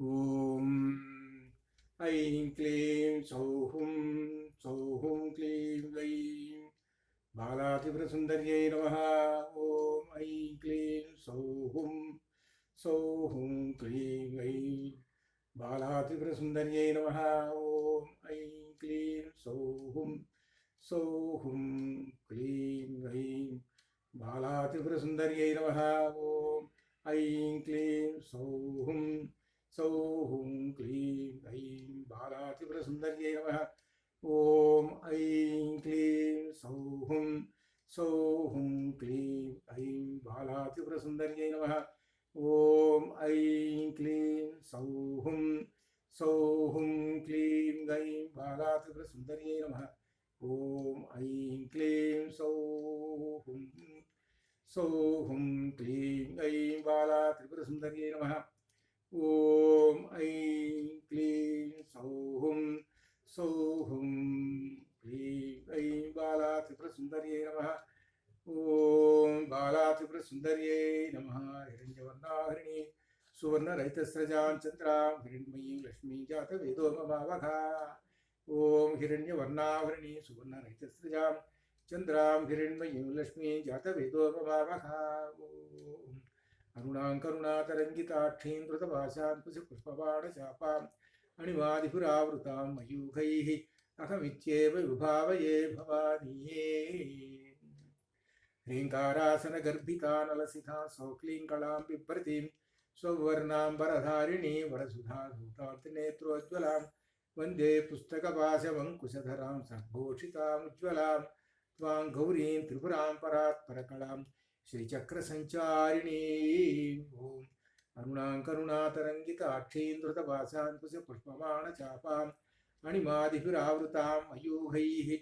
ॐ ऐं क्लीं सौहुं सौहुं क्लीं ऐं बालातिपुरसुन्दर्यै नमः ॐ ऐं क्लीं सौहुं सौहुं क्लीं ऐं बालातिपुरसुन्दर्यै नमः ॐ ऐं क्लीं सौहुं सौहुं क्लीं ऐं बालातिपुरसुन्दर्यै नमः ॐ ऐं क्लीं सौहुं सौहुं क्लीं ऐं बालातिपुरसुन्दर्यै नमः ॐ ऐं क्लीं सौहुं सौहुं क्लीं ऐं बालातिपुरसुन्दर्यै नमः ॐ ऐं क्लीं सौहुं सौहुं क्लीं ऐं बालातिपुरसुन्दर्यै नमः ॐ ऐं क्लीं सौहुं सौहुं क्लीं ऐं बालात्रिपुरसुन्दर्यै नमः ॐ ऐं क्लीं सौहुं सौहुं क्लीं ऐं बालात्रिपुरसुन्दर्यै नमः ॐ बालात्रिपुरसुन्दर्यै नमः हिरण्यवर्णाहरिणी सुवर्णरहितस्रजां चन्द्रां हिरण्मयीं लक्ष्मीं जातवेदो ममावघा ॐ हिरण्यवर्णाभरणि सुवर्णरहितस्रजां चन्द्रां हिरण्मयीं लक्ष्मीं जातवेदो ॐ अरुणां करुणातरङ्गिताक्षीं धृतभाषां कुशपुष्पबाणचापाम् अणिमादिपुरावृतां मयूखैः अहमित्येव विभावये भवानीये ह्रीङ्कारासनगर्भितानलसिता सौक्लीङ्कलां बिभ्रतीं स्ववर्णां वरधारिणी वरसुधाधूतान्तिनेत्रोज्ज्वलां वन्दे पुस्तकपाशमङ्कुशधरां सद्घोषितामुज्ज्वलां त्वां गौरीं त्रिपुरां परात्परकलां श्रीचक्रसञ्चारिणी ॐ अरुणां करुणातरङ्गिताक्षीं धृतभाषाङ्कुशपुष्पमाणचापाम् अणिमादिभिरावृतां मयूखैः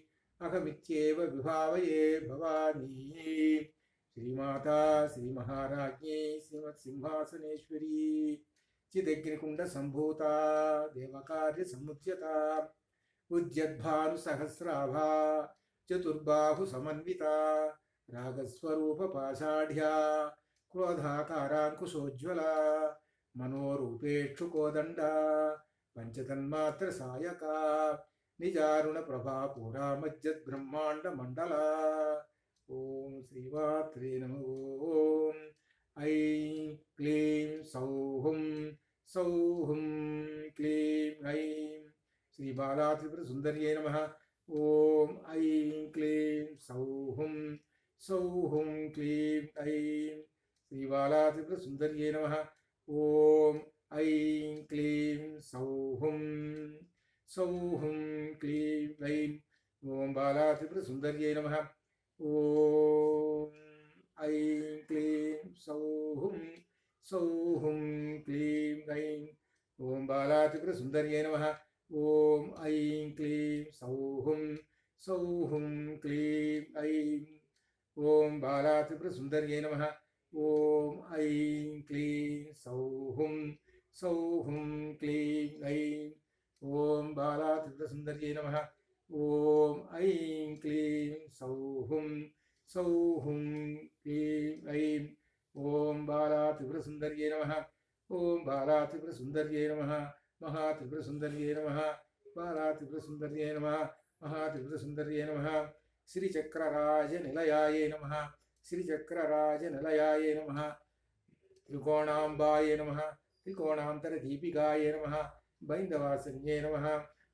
अहमित्येव विभावये भवानी। श्रीमाता, श्रीमहाराज्ञी, श्रीमत्सिंहासनेश्वरी। चिदग्निकुण्डसम्भूता देवकार्यसमुद्यता उद्यद्भानुसहस्राभा, चतुर्बाहुसमन्विता। रागस्वरूपपाषाढ्या क्रोधाकाराङ्कुशोज्ज्वला मनोरूपेक्षुकोदण्डा पञ्चतन्मात्रसायका निजारुणप्रभा पुरामज्जद्ब्रह्माण्डमण्डला ॐ श्रीमात्रे नमो ॐ ऐं क्लीं सौहुं सौहुं क्लीं ऐं श्रीबालात्रिपुरसुन्दर्यै नमः ॐ ऐं क्लीं सौहुं सौहुं क्लीं ऐं श्रीबालात्रिपुरसुन्दर्यै नमः ॐ ऐं क्लीं सौहुं सौहुं क्लीं ऐं ॐ बालात्रिपुरसुन्दर्यै नमः ॐ ऐं क्लीं सौहुं सौहुं क्लीं ऐं ॐ बालात्रिपुरसुन्दर्यै नमः ॐ ऐं क्लीं सौहुं सौहुं क्लीं ऐं ఓం బాలాత్రిపుర సుందర్యై నమ. ఓం ఐం క్లీం సౌహుం సౌహుం క్లీం ఐం. ఓం బాలాత్రిపుర సుందర్యై నమ. ఓం ఐం క్లీం సౌహుం సౌహుం క్లీం ఐం. ఓం బాలాత్రిపుర సుందర్యై నమ. ఓం బాలాత్రిపుర సుందర్యై నమ. మహాత్రిపుర సుందర్యై నమ. బాలాత్రిపుర నమ. మహాత్రిపుర నమ. श्रीचक्रराजनिलयायै नमः। श्रीचक्रराजनिलयायै नमः। त्रिकोणाम्बायै नमः। त्रिकोणान्तरदीपिकायै नमः। बैन्दवासन्ये नमः।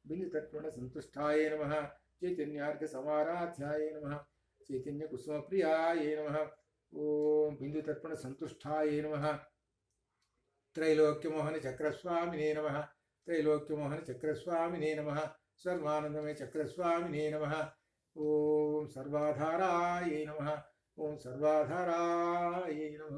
बिन्दुतत्त्वणसन्तुष्टाय नमः। चैतन्यार्घसमाराध्याय नमः। चैतन्यकुसुमप्रियाय नमः। ॐ बिन्दुतर्पणसन्तुष्टाय नमः। त्रैलोक्यमोहनचक्रस्वामिने नमः। त्रैलोक्यमोहनचक्रस्वामिने नमः। सर्वानन्दमयचक्रस्वामिने नमः। ॐ सर्वाधारायै नमः। ॐ सर्वाधारायै नमः।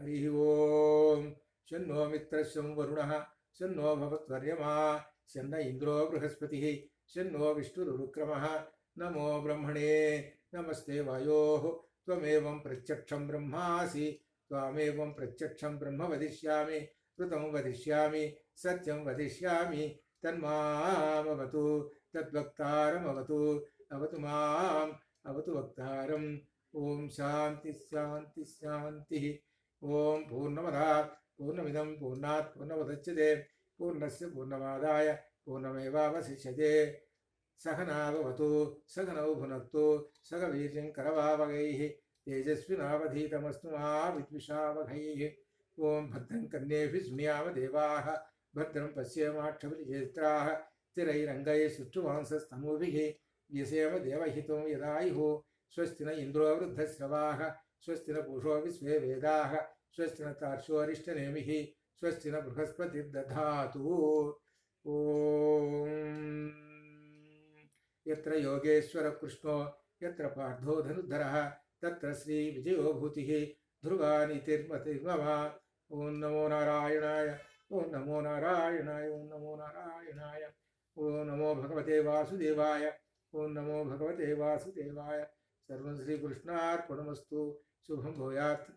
हरिः ॐ शन्नो मित्रशं वरुणः। शन्नो भवत्वर्यमा। शन्न इन्द्रो बृहस्पतिः। शन्नो विष्णुरुक्रमः। नमो ब्रह्मणे। नमस्ते वायोः। त्वमेवं प्रत्यक्षं ब्रह्मासि। प्रत्यक्षं ब्रह्म वदिष्यामि। ऋतं वदिष्यामि। सत्यं वदिष्यामि। तन्मामवतु तद्वक्तारमवतु अवतु माम् अवतु वक्तारम् ॐ शान्ति शान्ति शान्तिः ॐ पूर्णमदा పూర్ణమిదం పూర్ణాత్ పూర్ణముదచ్యతే పూర్ణస్య పూర్ణమాదాయ పూర్ణమేవావశిష్యతే సహనావతు సహనౌ భునక్తు సహ వీర్యం కరవావగైः तेजस्विनावधीतमस्तु मा विद्विषावघैः ॐ भद्रं कन्येभिः शृणुयाम देवाः भद्रं पश्येमाक्षभिर्येत्राः स्थिरैरङ्गैः सुष्ठुमांसस्तनूभिः यसेम देवहितो यदायुः स्वस्ति न इन्द्रो वृद्धश्रवाः स्वस्ति न पूषो विश्वे वेदाः स्वस्ति न स्वस्ति न बृहस्पतिर्दधातु। ॐ। यत्र योगेश्वरकृष्णो, यत्र पार्थो धनुर्धरः, तत्र श्रीविजयो भूतिः ध्रुवानीतिर्मतिर्मम। ॐ नमो नारायणाय। ॐ नमो नारायणाय ओं नमो नारायणाय ओं नमो भगवते वासुदेवाय ओं नमो भगवते वासुदेवाय। सर्वं श्रीकृष्णार्पणमस्तु। शुभं भूयात्।